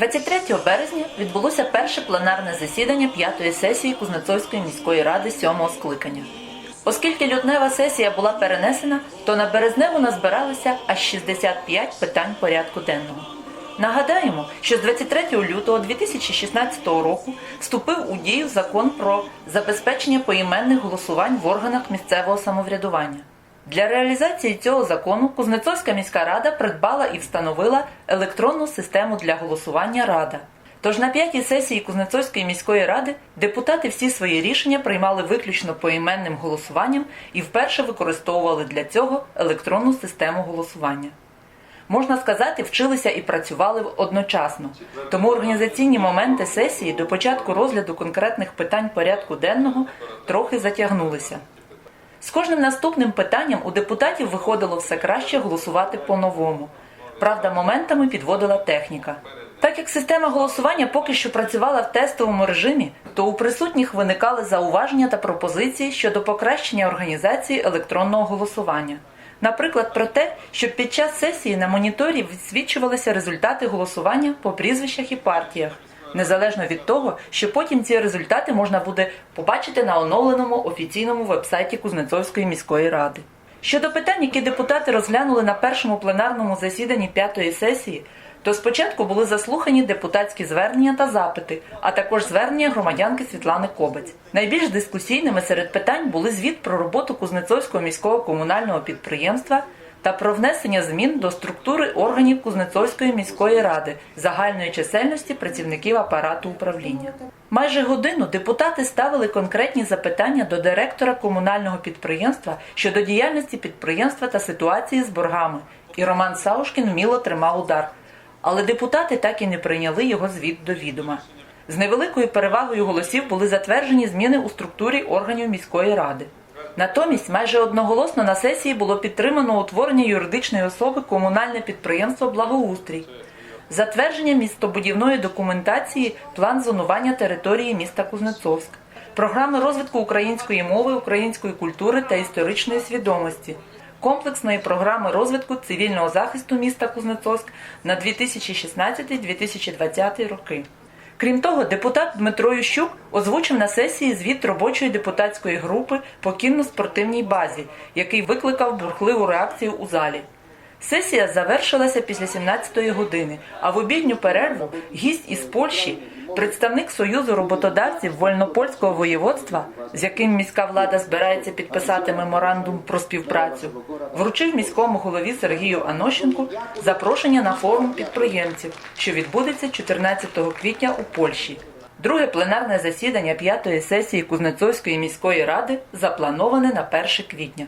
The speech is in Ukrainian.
23 березня відбулося перше пленарне засідання п'ятої сесії Кузнецовської міської ради сьомого скликання. Оскільки лютнева сесія була перенесена, то на березневу назбиралося аж 65 питань порядку денного. Нагадаємо, що з 23 лютого 2016 року вступив у дію закон про забезпечення поіменних голосувань в органах місцевого самоврядування. Для реалізації цього закону Кузнецовська міська рада придбала і встановила електронну систему для голосування Рада. Тож на п'ятій сесії Кузнецовської міської ради депутати всі свої рішення приймали виключно поіменним голосуванням і вперше використовували для цього електронну систему голосування. Можна сказати, вчилися і працювали одночасно. Тому організаційні моменти сесії до початку розгляду конкретних питань порядку денного трохи затягнулися. З кожним наступним питанням у депутатів виходило все краще голосувати по-новому. Правда, моментами підводила техніка. Так як система голосування поки що працювала в тестовому режимі, то у присутніх виникали зауваження та пропозиції щодо покращення організації електронного голосування. Наприклад, про те, щоб під час сесії на моніторі відсвічувалися результати голосування по прізвищах і партіях, незалежно від того, що потім ці результати можна буде побачити на оновленому офіційному вебсайті Кузнецовської міської ради. Щодо питань, які депутати розглянули на першому пленарному засіданні п'ятої сесії, то спочатку були заслухані депутатські звернення та запити, а також звернення громадянки Світлани Кобець. Найбільш дискусійними серед питань були звіт про роботу Кузнецовського міського комунального підприємства та про внесення змін до структури органів Кузнецовської міської ради загальної чисельності працівників апарату управління. Майже годину депутати ставили конкретні запитання до директора комунального підприємства щодо діяльності підприємства та ситуації з боргами. І Роман Саушкін вміло тримав удар. Але депутати так і не прийняли його звіт до відома. З невеликою перевагою голосів були затверджені зміни у структурі органів міської ради. Натомість майже одноголосно на сесії було підтримано утворення юридичної особи комунальне підприємство Благоустрій, затвердження містобудівної документації, план зонування території міста Кузнецовськ, програми розвитку української мови, української культури та історичної свідомості, комплексної програми розвитку цивільного захисту міста Кузнецовськ на 2016-2020 роки. Крім того, депутат Дмитро Ющук озвучив на сесії звіт робочої депутатської групи по кінно-спортивній базі, який викликав бурхливу реакцію у залі. Сесія завершилася після 17-ї години, а в обідню перерву гість із Польщі, представник Союзу роботодавців Вольнопольського воєводства, з яким міська влада збирається підписати меморандум про співпрацю, вручив міському голові Сергію Анощенку запрошення на форум підприємців, що відбудеться 14 квітня у Польщі. Друге пленарне засідання п'ятої сесії Кузнецовської міської ради заплановане на 1 квітня.